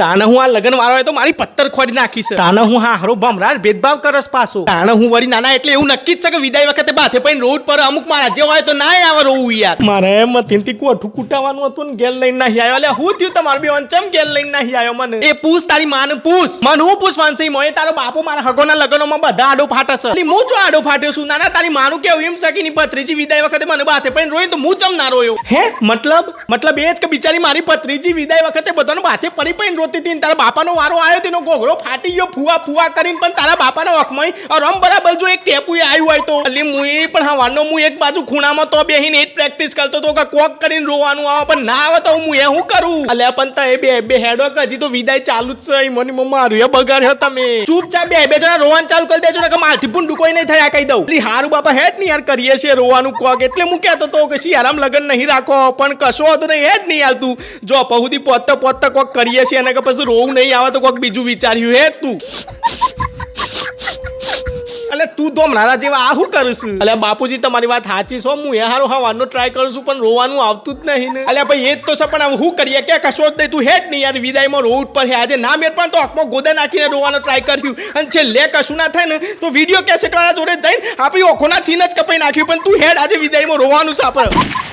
તાને હું આ લગન વાળો હોય તો મારી પત્તર ખોડી નાખીશ તાને હું હા હારો ભમરાર ભેદભાવ કરસ પાછો. તાને હું વળી નાના એટલે એવું નક્કી જ છે કે વિદાય વખતે બાથે પૈન રોડ પર અમુક મારા જે હોય તો ના આવે રોવું યાર. મારે મથીનથી કોઠું કૂટાવાનું હતું ને ગેલ લઈને નહીં આવ્યો. એટલે હું થયું તમારું બેન ચમ ગેલ લઈને નહીં આવ્યો મને? એ પૂછ તારી માને પૂછ. મને હું પૂછવાનું છે? મોય તારો બાપો મારા હગોના લગ્નોમાં બધા આડો ફાટે છે. એટલે હું જો આડો ફાટ્યો છું? નાના તારી માનું કેવું? એમ છે કે ની પત્રીજી વિદાય વખતે મને બાથે પૈન રોઈ તો હું ચમ ના રોયો? હે મતલબ? મતલબ એ જ કે બિચારી મારી પત્રીજી વિદાય વખતે બધાનો બાથે પડી પડીને રોતી હતી ને તારા બાપાનો વારો આવ્યો તેનો ઘોઘરો ફાટી ગયો, ફુવા ફુવા કરીને પણ તારા બાપાના વખમાં રમ બરાબર જો એક ટેપુ આવ્યું હોય તો. એટલે હું એ પણ હા વાનો હું એક બાજુ ખૂણામાં તો બેહીને એ જ પ્રેક્ટિસ કરતો તો કે કોક કરીને રોવાનું આવે, પણ ના આવે તો હું એ હું કરું? અલ્યા, પણ તો એ બે બે હેડો હજી તો વિદાય ચાલુ જ છે. મને મમ્મા એ બગાડ્યો તમે. ચૂપચાપ બે બે જણા રોવાનું ચાલુ કરી દેજો કે મારથી પણ કોઈ નહીં થાય, આ કહી દઉં. એટલે હારું બાપા, હેડ નહીં યાર, કરીએ છીએ રોવાનું કોક. એટલે હું કહેતો તો કે શી, આરામ લગન નહીં રાખો, પણ કશો હતો નહીં, હેડ નહીં આવતું જો, પહુદી પોતે પોતે કોક કરીએ છીએ અને કે પછી રોવું નહીં આવે તો કોઈક બીજું વિચાર્યું હેડ તું? એટલે તું તો મારા જેવા આ શું કરું છું એટલે બાપુજી તમારી વાત સાચી છો હું. એ હારો હવાનો ટ્રાય કરું છું પણ રોવાનું આવતું જ નહીં ને. એટલે ભાઈ એ જ તો છે પણ શું કરીએ? કે કશો જ નહીં તું હેટ નહીં યાર વિદાયમાં રોવું જ પડે આજે ના મેર પણ તો આંખમાં ગોદા નાખીને રોવાનો ટ્રાય કર્યું. અને લે કશું ના થાય ને તો વીડિયો કેસેટ વાળા જોડે જઈને આપણી ઓખોના સીન જ કપાઈ નાખ્યું પણ તું હેડ આજે વિદાયમાં રોવાનું છે આપણે.